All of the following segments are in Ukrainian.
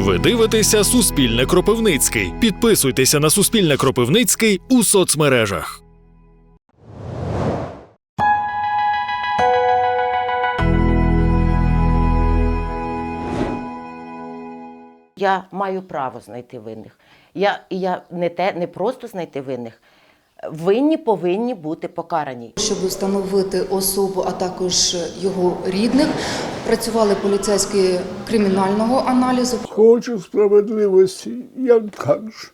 Ви дивитеся Суспільне Кропивницький. Підписуйтеся на Суспільне Кропивницький у соцмережах. Я маю право знайти винних. Я, я не те, не просто знайти винних. Винні повинні бути покарані. Щоб встановити особу, а також його рідних, працювали поліцейські кримінального аналізу. Хочу справедливості, як кажеш.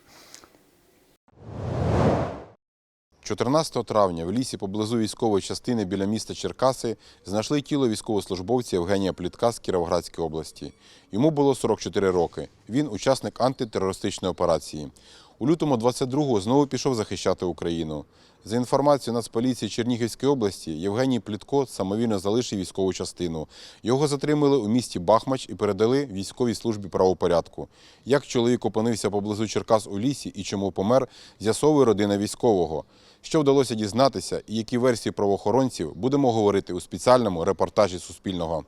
14 травня в лісі поблизу військової частини біля міста Черкаси знайшли тіло військовослужбовця Євгенія Плітка з Кіровоградської області. Йому було 44 роки. Він учасник антитерористичної операції. У лютому 22-го знову пішов захищати Україну. За інформацією Нацполіції Чернігівської області, Євгеній Плітко самовільно залишив військову частину. Його затримали у місті Бахмач і передали військовій службі правопорядку. Як чоловік опинився поблизу Черкас у лісі і чому помер, з'ясовує родина військового. Що вдалося дізнатися і які версії правоохоронців будемо говорити у спеціальному репортажі Суспільного.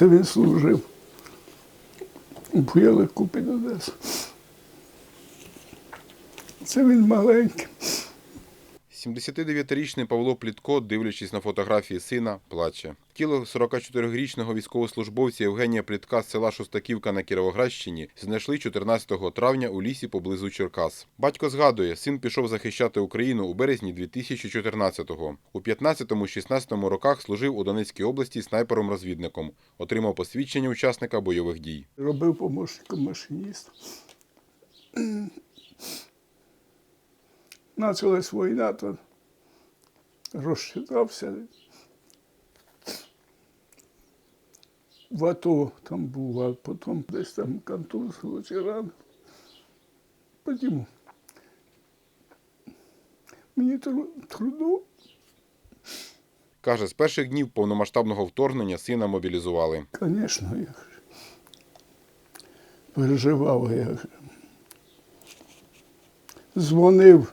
Це він служив у Пуялику під Одесу. Це він маленький. 79-річний Павло Плітко, дивлячись на фотографії сина, плаче. Тіло 44-річного військовослужбовця Євгенія Плітка з села Шостаківка на Кіровоградщині знайшли 14 травня у лісі поблизу Черкас. Батько згадує, син пішов захищати Україну у березні 2014-го. У 15-16 роках служив у Донецькій області снайпером-розвідником. Отримав посвідчення учасника бойових дій. Робив помощником машиніста. Почалась війна, то розчитався. В АТО там був, а потім десь там контузило чи рано. Потім мені тру- трудно. Каже, з перших днів повномасштабного вторгнення сина мобілізували. Звісно, я переживав, я дзвонив,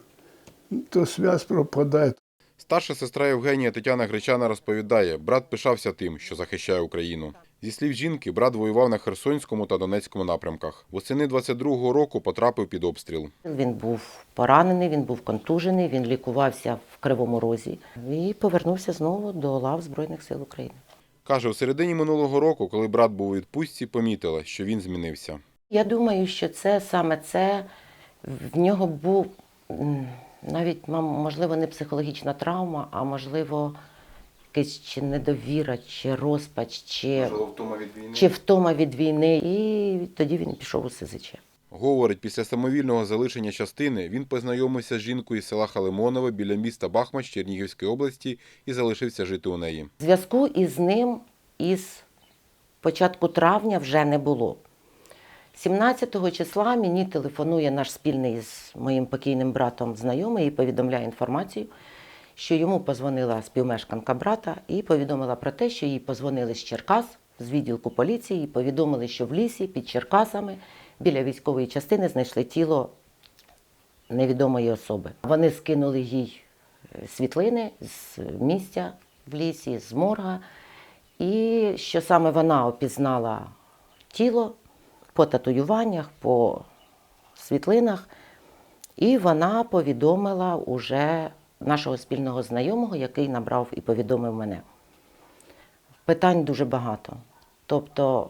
то зв'язь пропадає. Старша сестра Євгенія Тетяна Гречана розповідає, брат пишався тим, що захищає Україну. Зі слів жінки, брат воював на Херсонському та Донецькому напрямках. Восени 22-го року потрапив під обстріл. Він був поранений, він був контужений, він лікувався в Кривому Розі і повернувся знову до лав Збройних сил України. Каже, у середині минулого року, коли брат був у відпустці, помітила, що він змінився. Я думаю, що це саме це в нього був навіть, мам- можливо, не психологічна травма, а можливо, якась чи недовіра, чи розпач, чи, втома від війни. чи втома від війни. І тоді він пішов у СЗЧ. Говорить, після самовільного залишення частини він познайомився з жінкою із села Халимонове біля міста Бахмач Чернігівської області і залишився жити у неї. Зв'язку із ним із початку травня вже не було. 17 числа мені телефонує наш спільний з моїм покійним братом знайомий і повідомляє інформацію, що йому позвонила співмешканка брата і повідомила про те, що їй позвонили з Черкас, з відділку поліції, і повідомили, що в лісі під Черкасами біля військової частини знайшли тіло невідомої особи. Вони скинули їй е, світлини з місця в лісі, з морга, і що саме вона опізнала тіло по татуюваннях, по світлинах, і вона повідомила уже нашого спільного знайомого, який набрав і повідомив мене. Питань дуже багато. Тобто,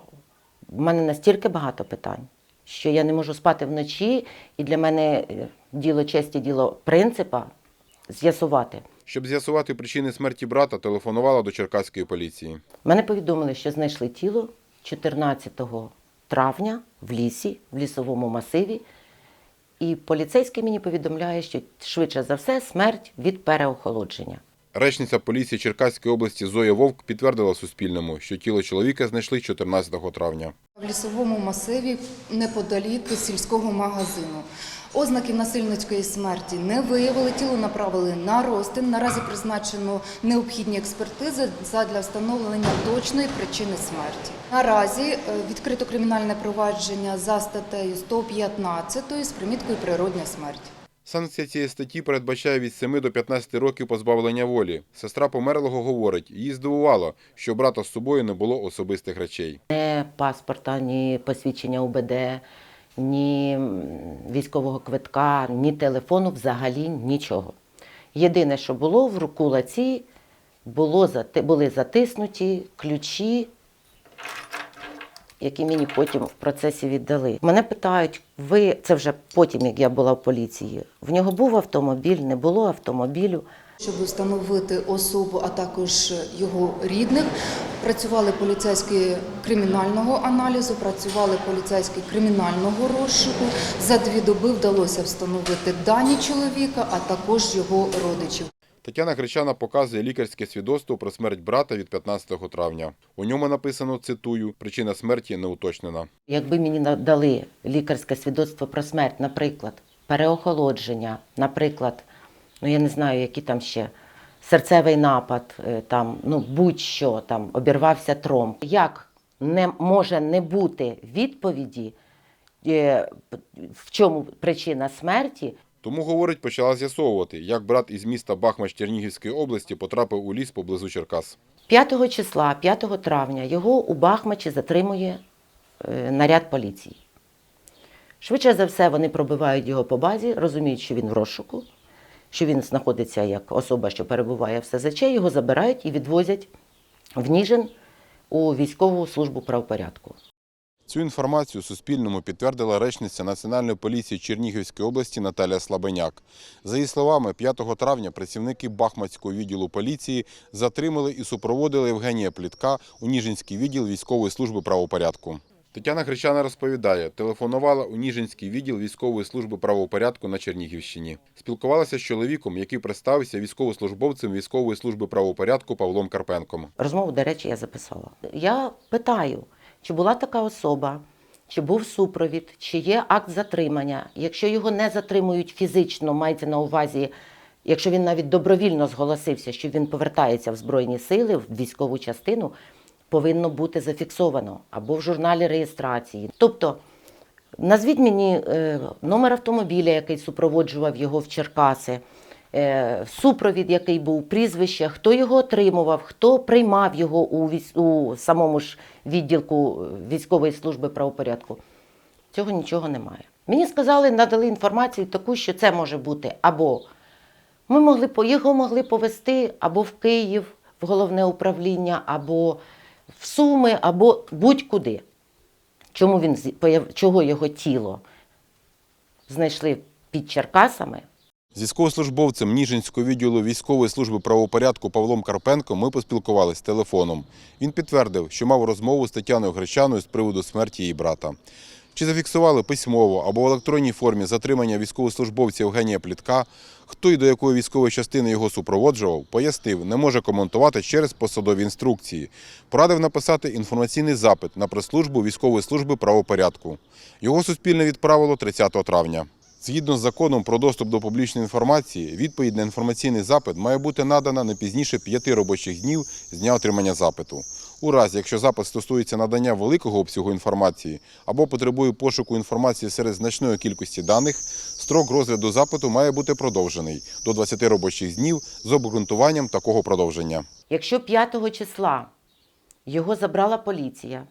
в мене настільки багато питань, що я не можу спати вночі, і для мене е, діло честі, діло принципа з'ясувати. Щоб з'ясувати причини смерті брата, телефонувала до Черкаської поліції. Мене повідомили, що знайшли тіло 14 травня в лісі, в лісовому масиві. І поліцейський мені повідомляє, що швидше за все смерть від переохолодження. Речниця поліції Черкаської області Зоя Вовк підтвердила Суспільному, що тіло чоловіка знайшли 14 травня. В лісовому масиві неподалік сільського магазину. Ознаків насильницької смерті не виявили, тіло направили на розтин. Наразі призначено необхідні експертизи задля встановлення точної причини смерті. Наразі е, відкрито кримінальне провадження за статтею 115 з приміткою природня смерть. Санкція цієї статті передбачає від 7 до 15 років позбавлення волі. Сестра померлого говорить, її здивувало, що брата з собою не було особистих речей. Ні паспорта, ні посвідчення УБД, ні військового квитка, ні телефону, взагалі нічого. Єдине, що було в кулаці, було, були затиснуті ключі, які мені потім в процесі віддали. Мене питають, ви це вже потім, як я була в поліції. В нього був автомобіль, не було автомобілю. Щоб встановити особу, а також його рідних, працювали поліцейські кримінального аналізу, працювали поліцейські кримінального розшуку. За дві доби вдалося встановити дані чоловіка, а також його родичів. Тетяна Гречана показує лікарське свідоцтво про смерть брата від 15 травня. У ньому написано, цитую, причина смерті не уточнена. Якби мені надали лікарське свідоцтво про смерть, наприклад, переохолодження, наприклад, ну я не знаю, які там ще серцевий напад, е, там, ну будь-що там обірвався тромб. Як не може не бути відповіді, е, в чому причина смерті, Тому, говорить, почала з'ясовувати, як брат із міста Бахмач Чернігівської області потрапив у ліс поблизу Черкас. 5 числа, 5 травня, його у Бахмачі затримує е, наряд поліції. Швидше за все, вони пробивають його по базі, розуміють, що він в розшуку, що він знаходиться як особа, що перебуває в СЗЧ, його забирають і відвозять в Ніжин у військову службу правопорядку. Цю інформацію Суспільному підтвердила речниця Національної поліції Чернігівської області Наталія Слабеняк. За її словами, 5 травня працівники Бахмацького відділу поліції затримали і супроводили Євгенія Плітка у Ніжинський відділ військової служби правопорядку. Тетяна Гречана розповідає, телефонувала у Ніжинський відділ військової служби правопорядку на Чернігівщині. Спілкувалася з чоловіком, який представився військовослужбовцем військової служби правопорядку Павлом Карпенком. Розмову, до речі, я записала. Я питаю, чи була така особа, чи був супровід, чи є акт затримання. Якщо його не затримують фізично, мається на увазі, якщо він навіть добровільно зголосився, що він повертається в Збройні сили, в військову частину, повинно бути зафіксовано або в журналі реєстрації. Тобто, назвіть мені е, номер автомобіля, який супроводжував його в Черкаси, супровід, який був, прізвище, хто його отримував, хто приймав його у, у самому ж відділку е, військової служби правопорядку. Цього нічого немає. Мені сказали, надали інформацію таку, що це може бути або ми могли його могли повести або в Київ, в головне управління, або в Суми, або будь-куди. Чому він чого його тіло знайшли під Черкасами? З військовослужбовцем Ніжинського відділу військової служби правопорядку Павлом Карпенко ми поспілкувалися телефоном. Він підтвердив, що мав розмову з Тетяною Гречаною з приводу смерті її брата. Чи зафіксували письмово або в електронній формі затримання військовослужбовця Євгенія Плітка, хто і до якої військової частини його супроводжував, пояснив, не може коментувати через посадові інструкції. Порадив написати інформаційний запит на прес-службу військової служби правопорядку. Його суспільне відправило 30 травня. Згідно з законом про доступ до публічної інформації, відповідь на інформаційний запит має бути надана не пізніше п'яти робочих днів з дня отримання запиту. У разі, якщо запит стосується надання великого обсягу інформації або потребує пошуку інформації серед значної кількості даних, строк розгляду запиту має бути продовжений до 20 робочих днів з обґрунтуванням такого продовження. Якщо 5 числа його забрала поліція,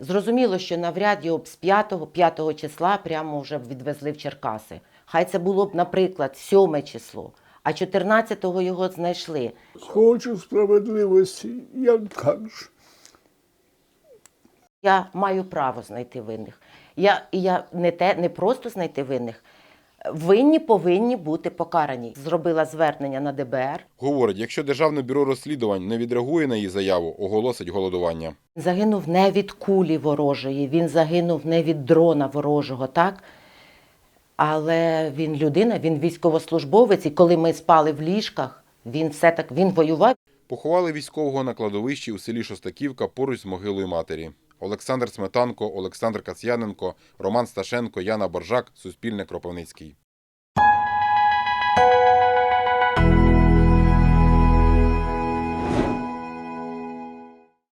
зрозуміло, що навряд його б з 5, 5 числа прямо вже б відвезли в Черкаси. Хай це було б, наприклад, 7 число, а 14-го його знайшли. Хочу справедливості, як кажеш. Я маю право знайти винних. Я, я не, те, не просто знайти винних. Винні повинні бути покарані. Зробила звернення на ДБР. Говорить, якщо Державне бюро розслідувань не відреагує на її заяву, оголосить голодування. Загинув не від кулі ворожої, він загинув не від дрона ворожого, так? Але він людина, він військовослужбовець, і коли ми спали в ліжках, Він все так він воював. Поховали військового на кладовищі у селі Шостаківка поруч з могилою матері. Олександр Сметанко, Олександр Касьяненко, Роман Сташенко, Яна Боржак, Суспільне Кропивницький.